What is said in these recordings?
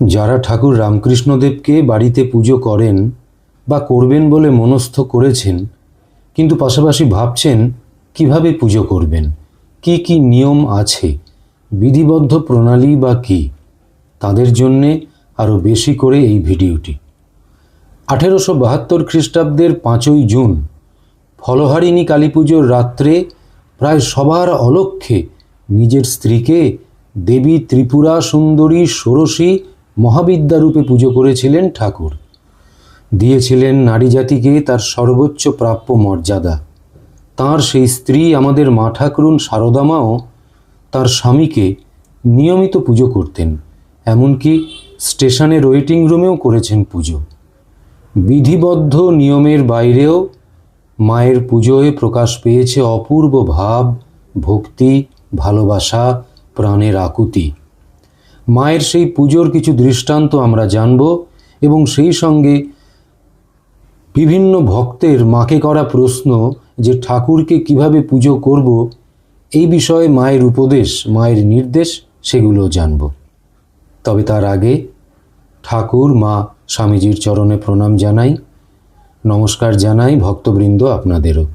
যারা ঠাকুর রামকৃষ্ণদেবকে বাড়িতে পুজো করেন বা করবেন বলে মনস্থ করেছেন, কিন্তু পাশাপাশি ভাবছেন কীভাবে পুজো করবেন, কি কি নিয়ম আছে, বিধিবদ্ধ প্রণালী বা কি, তাদের জন্যে আরও বেশি করে এই ভিডিওটি। আঠেরোশো বাহাত্তর খ্রিস্টাব্দের পাঁচই জুন, ফলহারিণী কালী পুজোর রাত্রে প্রায় সবার অলক্ষ্যে নিজের স্ত্রীকে দেবী ত্রিপুরা সুন্দরী ষোড়শী মহাবিদ্যারূপে পুজো করেছিলেন ঠাকুর। দিয়েছিলেন নারী জাতিকে তার সর্বোচ্চ প্রাপ্য মর্যাদা। তার সেই স্ত্রী আমাদের মা ঠাকুরুন শারদামাও তার স্বামীকে নিয়মিত পুজো করতেন, এমনকি স্টেশনের ওয়েটিং রুমেও করেছেন পুজো। বিধিবদ্ধ নিয়মের বাইরেও মায়ের পুজোয় প্রকাশ পেয়েছে অপূর্ব ভাব, ভক্তি, ভালোবাসা, প্রাণের আকুতি। মায়ের সেই পুজোর কিছু দৃষ্টান্ত আমরা জানব এবং সেই সঙ্গে বিভিন্ন ভক্তের মাকে করা প্রশ্ন যে ঠাকুরকে কীভাবে পুজো করব, এই বিষয়ে মায়ের উপদেশ, মায়ের নির্দেশ সেগুলো জানব। তবে তার আগে ঠাকুর, মা, স্বামীজির চরণে প্রণাম জানাই, নমস্কার জানাই ভক্তবৃন্দ আপনাদেরও।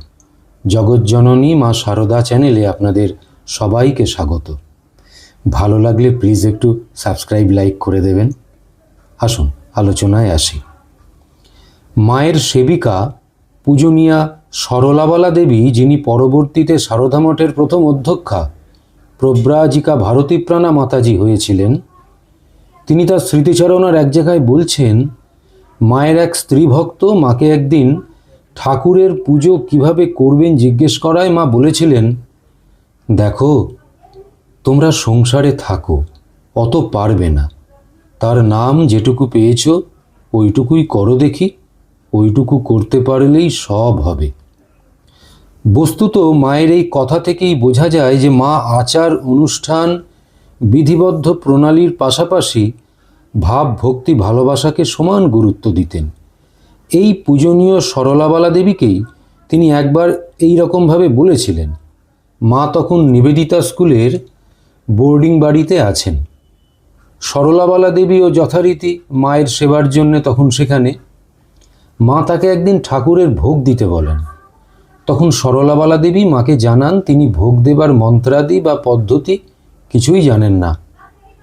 জগৎজননী মা সারদা চ্যানেলে আপনাদের সবাইকে স্বাগত। ভালো লাগলে প্লিজ একটু সাবস্ক্রাইব লাইক করে দেবেন। আসুন, আলোচনায় আসি। মায়ের সেবিকা পূজনীয়া সরলাবালা দেবী, যিনি পরবর্তীতে সারদা মঠের প্রথম অধ্যক্ষা, প্রব্রাজিকা ভারতীপ্রাণা মাতাজি হয়েছিলেন। তিনি তার স্মৃতিচারণার এক জায়গায় বলছেন, মায়ের এক স্ত্রী ভক্ত মাকে একদিন ঠাকুরের পুজো কীভাবে করবেন জিজ্ঞেস করায় মা বলেছিলেন, দেখো তোমরা সংসারে থাকো, অত পারবে না। তার নাম যেটুকু পেয়েছ, ওইটুকুই করো দেখি, ওইটুকু করতে পারলেই সব হবে। বস্তুত মায়ের এই কথা থেকেই বোঝা যায় যে মা আচার, অনুষ্ঠান, বিধিবদ্ধ প্রণালীর পাশাপাশি ভাব ভক্তি ভালোবাসাকে সমান গুরুত্ব দিতেন। এই পূজনীয় সরলাবালা দেবীকেই তিনি একবার এই রকমভাবে বলেছিলেন, মা তখন নিবেদিতা স্কুলের বোর্ডিং বাড়িতে আছেন। সরলাবালা দেবীও যথারীতি মায়ের সেবার জন্যে তখন সেখানে মা তাকে একদিন ঠাকুরের ভোগ দিতে বলেন। তখন সরলাবালা দেবী মাকে জানান, তিনি ভোগ দেবার মন্ত্রাদি বা পদ্ধতি কিছুই জানেন না।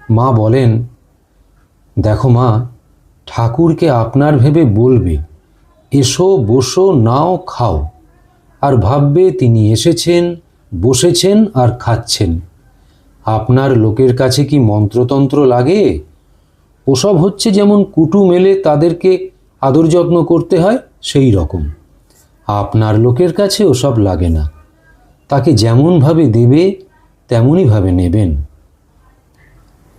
মা বলেন, দেখো মা, ঠাকুরকে আপনার ভেবে বলবে, এসো, বসো, নাও, খাও। আর ভাববে তিনি এসেছেন, বসেছেন, আর খাচ্ছেন। আপনার লোকের কাছে কি মন্ত্রতন্ত্র লাগে? ওসব হচ্ছে যেমন কুটু মেলে তাদেরকে আদর যত্ন করতে হয়, সেই রকম। আপনার লোকের কাছে ওসব লাগে না। তাকে যেমনভাবে দেবে, তেমনইভাবে নেবেন।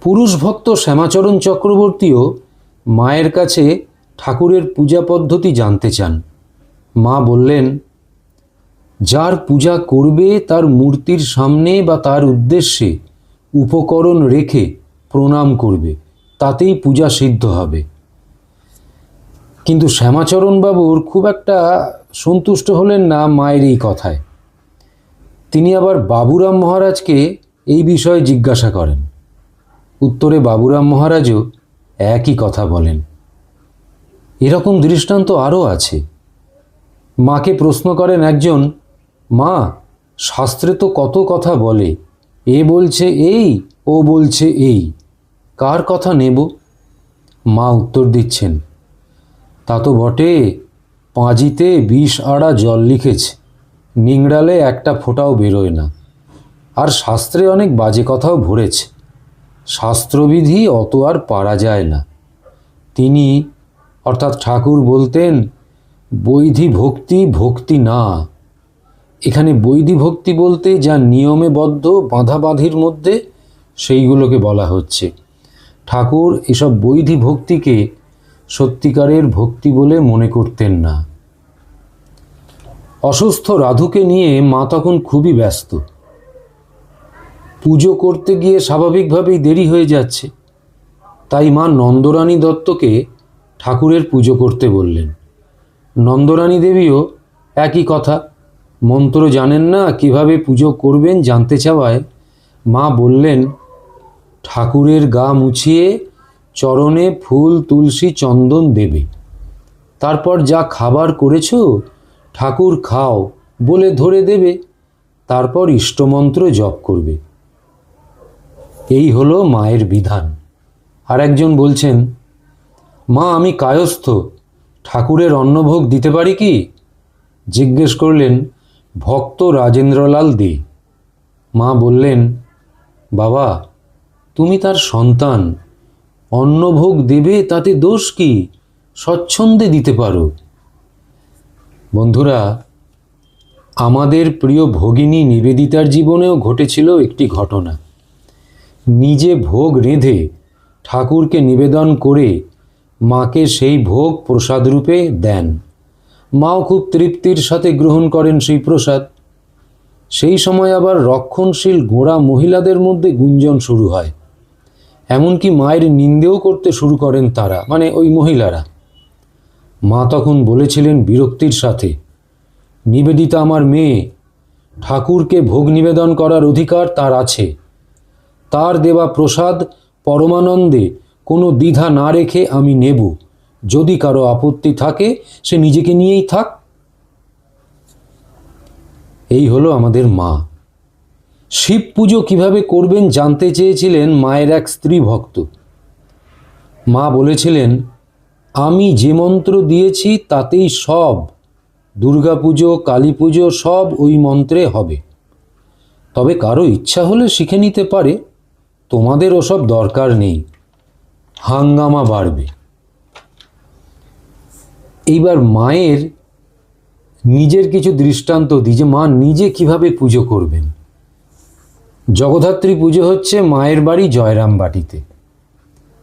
পুরুষ ভক্ত শ্যামাচরণ চক্রবর্তীও মায়ের কাছে ঠাকুরের পূজা পদ্ধতি জানতে চান। মা বললেন, যার পূজা করবে তার মূর্তির সামনে বা তার উদ্দেশ্যে উপকরণ রেখে প্রণাম করবে, তাতেই পূজা সিদ্ধ হবে। কিন্তু শ্যামাচরণবাবুর খুব একটা সন্তুষ্ট হলেন না মায়ের এই কথায়। তিনি আবার বাবুরাম মহারাজকে এই বিষয়ে জিজ্ঞাসা করেন। উত্তরে বাবুরাম মহারাজও একই কথা বলেন। এরকম দৃষ্টান্ত আরও আছে। মাকে প্রশ্ন করেন একজন, মা, শাস্ত্রে তো কত কথা বলে এ বলছে এই, ও বলছে এই। কার কথা নেব? মা উত্তর দিচ্ছেন, তা তো বটে, পাঁজিতে বিষ আড়া জল লিখেছে, নিংড়ালে একটা ফোঁটাও বেরোয় না। আর শাস্ত্রে অনেক বাজে কথাও ভরেছে, শাস্ত্রবিধি অত আর পারা যায় না। তিনি, অর্থাৎ ঠাকুর বলতেন, বৈধি ভক্তি ভক্তি না। এখানে বৈধি ভক্তি বলতে যা নিয়মে বদ্ধ বাঁধাবাঁধির মধ্যে সেইগুলোকে বলা হচ্ছে। ঠাকুর এসব বৈধি ভক্তিকে সত্যিকারের ভক্তি বলে মনে করতেন না। অসুস্থ রাধুকে নিয়ে মা তখন খুবই ব্যস্ত। পুজো করতে গিয়ে স্বাভাবিকভাবেই দেরি হয়ে যাচ্ছে। তাই মা নন্দরানী দত্তকে ঠাকুরের পুজো করতে বললেন। নন্দরানী দেবীও একই কথা। মন্ত্র জানেন না, কীভাবে পুজো করবেন জানতে চাওয়ায়, মা বললেন, ঠাকুরের গা মুছিয়ে চরণে ফুল, তুলসী, চন্দন দেবে। তারপর যা খাবার করেছ, ঠাকুর খাও বলে ধরে দেবে। তারপর ইষ্টমন্ত্র জপ করবে। এই হলো মায়ের বিধান। আর একজন বলছেন, মা, আমি কায়স্থ, ঠাকুরের অন্নভোগ দিতে পারি কি? জিজ্ঞেস করলেন ভক্ত রাজেন্দ্রলাল দে। মা বললেন, বাবা, তুমি তার সন্তান। অন্নভোগ দেবে, তাতে দোষ কি? স্বচ্ছন্দে দিতে পারো। বন্ধুরা, আমাদের প্রিয় ভগিনী নিবেদিতার জীবনেও ঘটেছিল একটি ঘটনা। নিজে ভোগ রেঁধে ঠাকুরকে নিবেদন করে মাকে সেই ভোগ প্রসাদ রূপে দেন। মাও খুব তৃপ্তির সাথে গ্রহণ করেন সেই প্রসাদ। সেই সময় আবার রক্ষণশীল গোড়া মহিলাদের মধ্যে গুঞ্জন শুরু হয়। এমনকি মায়ের নিন্দেও করতে শুরু করেন তারা মানে ওই মহিলারা। মা তখন বলেছিলেন বিরক্তির সাথে, নিবেদিতা আমার মেয়ে, ঠাকুরকে ভোগ নিবেদন করার অধিকার তার আছে। তার দেওয়া প্রসাদ পরমানন্দে কোনো দ্বিধা না রেখে আমি নেব। যদি কারও আপত্তি থাকে, সে নিজেকে নিয়েই থাক। এই হলো আমাদের মা। শিব পুজো কীভাবে করবেন জানতে চেয়েছিলেন মায়ের এক স্ত্রী ভক্ত। মা বলেছিলেন, আমি যে মন্ত্র দিয়েছি, তাতেই সব দুর্গা পুজো, কালী পুজো, সব ওই মন্ত্রে হবে। তবে কারও ইচ্ছা হলে শিখে নিতে পারে, তোমাদের ওসব দরকার নেই। হাঙ্গামা বাড়বে। এইবার মায়ের নিজের কিছু দৃষ্টান্ত দিই যে মা নিজে কীভাবে পুজো করবেন। জগদ্ধাত্রী পুজো হচ্ছে মায়ের বাড়ি জয়রাম বাটিতে।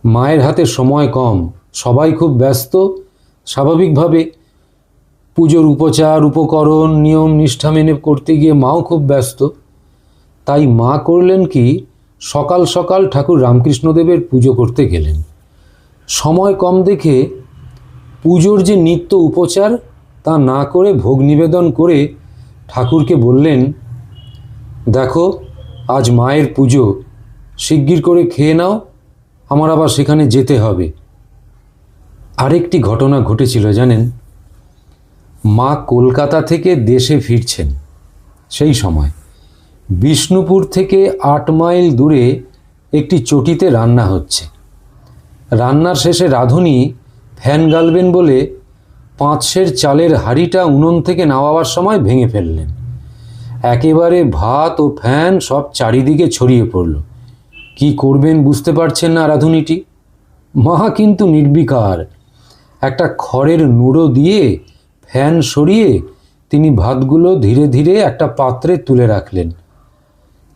মায়ের হাতে সময় কম, সবাই খুব ব্যস্ত। স্বাভাবিকভাবে পুজোর উপচার, উপকরণ, নিয়ম, নিষ্ঠা মেনে করতে গিয়ে মাও খুব ব্যস্ত। তাই মা করলেন কি, সকাল সকাল ঠাকুর রামকৃষ্ণদেবের পুজো করতে গেলেন। সময় কম দেখে পুজোর যে নিত্য উপচার, তা না করে ভোগ নিবেদন করে ঠাকুরকে বললেন, দেখো, আজ মায়ের পুজো, শিগগির করে খেয়ে নাও, আমার আবার সেখানে যেতে হবে। আরেকটি ঘটনা ঘটেছিল, জানেন? মা কলকাতা থেকে দেশে ফিরছেন, সেই সময়। বিষ্ণুপুর থেকে আট মাইল দূরে একটি চটিতে রান্না হচ্ছে। রান্নার শেষে রাঁধুনি ফ্যান গালবেন বলে পাঁচশের চালের হাঁড়িটা উনুন থেকে নামাবার সময় ভেঙে ফেললেন। একেবারে ভাত ও ফ্যান সব চারিদিকে ছড়িয়ে পড়ল। কি করবেন বুঝতে পারছেন না রাঁধুনিটি? মা কিন্তু নির্বিকার। একটা খড়ের নুড়ো দিয়ে ফ্যান সরিয়ে তিনি ভাতগুলো ধীরে ধীরে একটা পাত্রে তুলে রাখলেন।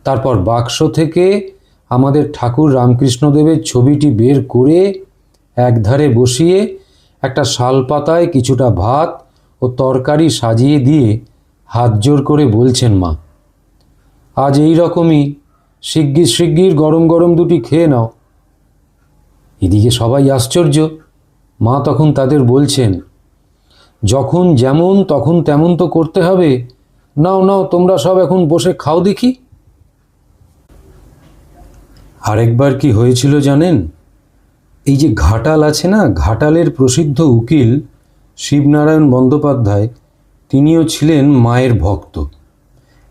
তারপর বাক্স থেকে আমাদের ঠাকুর রামকৃষ্ণদেবের ছবিটি বের করে একধারে বসিয়ে একটা শাল পাতায় কিছুটা ভাত ও তরকারি সাজিয়ে দিয়ে হাত জোর করে বলছেন মা, আজ এই রকমই। শিগগির শিগগির গরম গরম দুটি খেয়ে নাও। এদিকে সবাই আশ্চর্য। মা তখন তাদের বলছেন, যখন যেমন, তখন তেমন তো করতে হবে। নাও নাও, তোমরা সব এখন বসে খাও দেখি। আরেকবার কি হয়েছিল জানেন? এই যে ঘাটাল আছে না, ঘাটালের প্রসিদ্ধ উকিল শিবনারায়ণ বন্দ্যোপাধ্যায়, তিনিও ছিলেন মায়ের ভক্ত।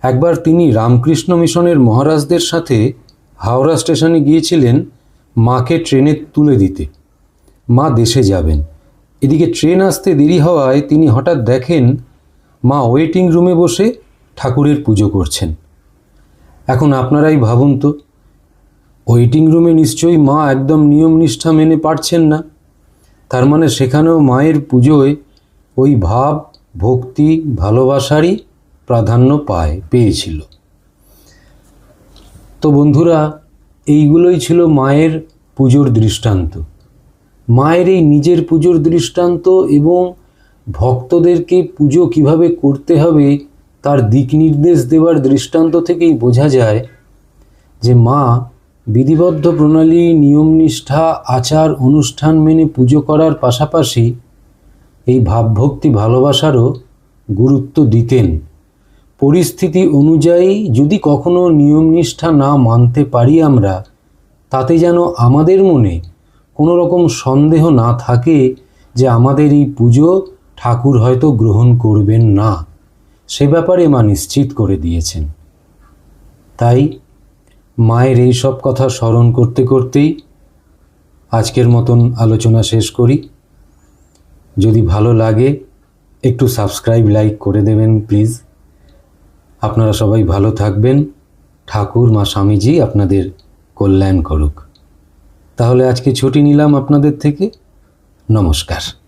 একবার তিনি রামকৃষ্ণ মিশনের মহারাজদের সাথে হাওড়া স্টেশনে গিয়েছিলেন মাকে ট্রেনে তুলে দিতে। মা দেশে যাবেন। এদিকে ট্রেন আসতে দেরি হওয়ায় তিনি হঠাৎ দেখেন মা ওয়েটিং রুমে বসে ঠাকুরের পুজো করছেন। এখন আপনারাই ভাবুন তো ওয়েটিং রুমে নিশ্চয়ই মা একদম নিয়ম নিষ্ঠা মেনে পারছেন না। তার মানে সেখানেও মায়ের পুজোয় ওই ভাব, ভক্তি, ভালোবাসারই প্রাধান্য পায়, পেয়েছিল। তো বন্ধুরা, এইগুলোই ছিল মায়ের পুজোর দৃষ্টান্ত। মায়ের এই নিজের পুজোর দৃষ্টান্ত এবং ভক্তদেরকে পুজো কীভাবে করতে হবে, তার দিক নির্দেশ দেওয়ার দৃষ্টান্ত থেকেই বোঝা যায় যে মা বিধিবদ্ধ প্রণালী, নিয়মনিষ্ঠা, আচার, অনুষ্ঠান মেনে পুজো করার পাশাপাশি এই ভাবভক্তি ভালোবাসারও গুরুত্ব দিতেন। পরিস্থিতি অনুযায়ী যদি কখনো নিয়মনিষ্ঠা না মানতে পারি আমরা, তাতে যেন আমাদের মনে কোনো রকম সন্দেহ না থাকে যে আমাদের এই পুজো ঠাকুর হয়তো গ্রহণ করবেন না। সে ব্যাপারে মা নিশ্চিত করে দিয়েছেন। তাই মায়ের এই সব কথা স্মরণ করতে করতেই আজকের মতন আলোচনা শেষ করি। যদি ভালো লাগে, একটু সাবস্ক্রাইব, লাইক করে দেবেন প্লিজ। আপনারা সবাই ভালো থাকবেন। ঠাকুর, মা, স্বামীজি আপনাদের কল্যাণ করুক। তাহলে আজকে ছুটি নিলাম আপনাদের থেকে। নমস্কার।